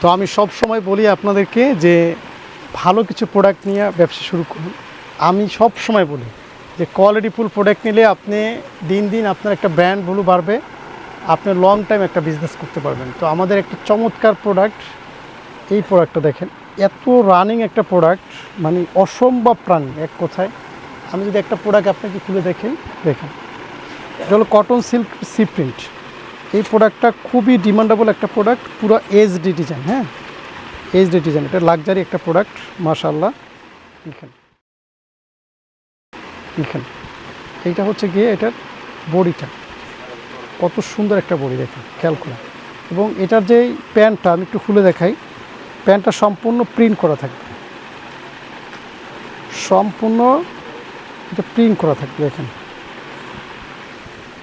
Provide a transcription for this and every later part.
তো আমি সব সময় বলি আপনাদেরকে যে ভালো কিছু প্রোডাক্ট নিয়ে ব্যবসা শুরু করুন। আমি সব সময় বলি যে কোয়ালিটিফুল প্রোডাক্ট নিলে আপনি দিন দিন আপনার একটা ব্র্যান্ড ভ্যালু বাড়বে, আপনি লং টাইম একটা বিজনেস করতে পারবেন। তো আমাদের একটা চমৎকার প্রোডাক্ট এই প্রোডাক্টটা দেখেন। এত রানিং একটা প্রোডাক্ট মানে অসম্ভব প্রাণী এক কথায়। আমি যদি একটা প্রোডাক্ট আপনাকে খুলে দেখেন দেখেন। এটা হলো কটন সিল্ক সি প্রিন্ট এই প্রোডাক্টটা খুবই ডিমান্ডেবল একটা প্রোডাক্ট পুরো এইচডি ডিজাইন হ্যাঁ? এইচডি ডিজাইন এটা লাক্সারি একটা প্রোডাক্ট মাশাল্লাহ এখানে এখানে এইটা হচ্ছে গিয়ে এটার বডিটা। কত সুন্দর একটা বডি, দেখেন, খেয়াল করে এবং এটার যে প্যান্টটা, আমি একটু খুলে দেখাই। প্যান্টটা সম্পূর্ণ প্রিন্ট করা থাকবে। সম্পূর্ণ এটা প্রিন্ট করা থাকবে, দেখেন।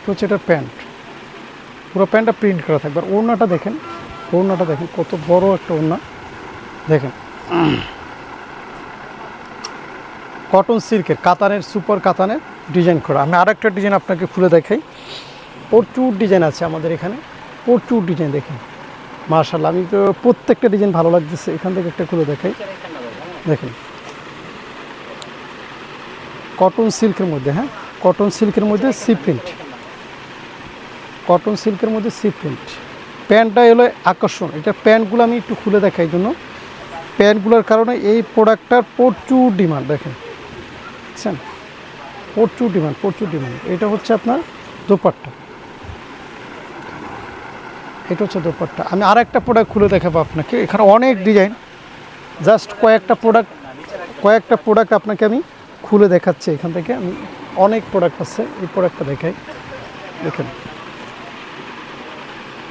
হচ্ছে এটার প্যান্ট। পুরো প্যান্টটা প্রিন্ট করা থাকবে। আর ওড়নাটা দেখেন ওড়নাটা দেখেন, কত বড় একটা ওড়না। দেখেন। কটন সিল্কের কাতানের সুপার কাতানের ডিজাইন করা। আমি আরেকটা ডিজাইন আপনাকে খুলে দেখাই। প্রচুর ডিজাইন আছে আমাদের এখানে। প্রচুর ডিজাইন দেখেন। মার্শাল আমি তো প্রত্যেকটা ডিজাইন ভালো লাগতেছে। এখান থেকে একটা খুলে দেখাই। দেখেন। কটন সিল্কের মধ্যে হ্যাঁ? কটন সিল্কের মধ্যে সি প্রিন্ট কটন সিল্কের মধ্যে সি প্রিন্ট প্যান্টটা এলো আকর্ষণ। এটা প্যান্টগুলো আমি একটু খুলে দেখাই জন্য। প্যান্টগুলোর কারণে এই প্রোডাক্টটার প্রচুর ডিমান্ড দেখেন। বুঝছেন? প্রচুর ডিমান্ড প্রচুর ডিমান্ড এটা হচ্ছে আপনার দোপাট্টা। এটা হচ্ছে দোপাট্টা। আমি আর একটা প্রোডাক্ট খুলে দেখাবো আপনাকে। এখানে অনেক ডিজাইন জাস্ট কয়েকটা প্রোডাক্ট কয়েকটা প্রোডাক্ট আপনাকে আমি খুলে দেখাচ্ছি এখান থেকে। আমি অনেক প্রোডাক্ট আছে, এই প্রোডাক্টটা দেখাই। দেখেন।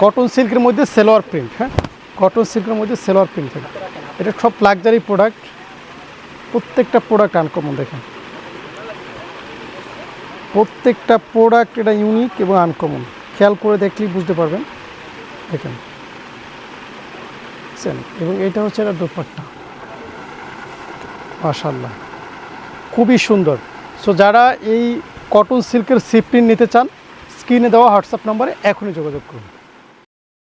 কটন সিল্কের মধ্যে সেলোয়ার প্রিন্ট হ্যাঁ? কটন সিল্কের মধ্যে সেলোয়ার প্রিন্ট থাকে এটা সব লাক্সারি প্রোডাক্ট প্রত্যেকটা প্রোডাক্ট আনকমন দেখেন। প্রত্যেকটা প্রোডাক্ট এটা ইউনিক এবং আনকমন খেয়াল করে দেখলেই বুঝতে পারবেন। দেখেন? এবং এটা হচ্ছে একটা দোপাট্টা। মাশাল্লাহ খুবই সুন্দর। সো যারা এই কটন সিল্কের সিফটিন নিতে চান স্ক্রিনে দেওয়া হোয়াটসঅ্যাপ নম্বরে এখনই যোগাযোগ করুন।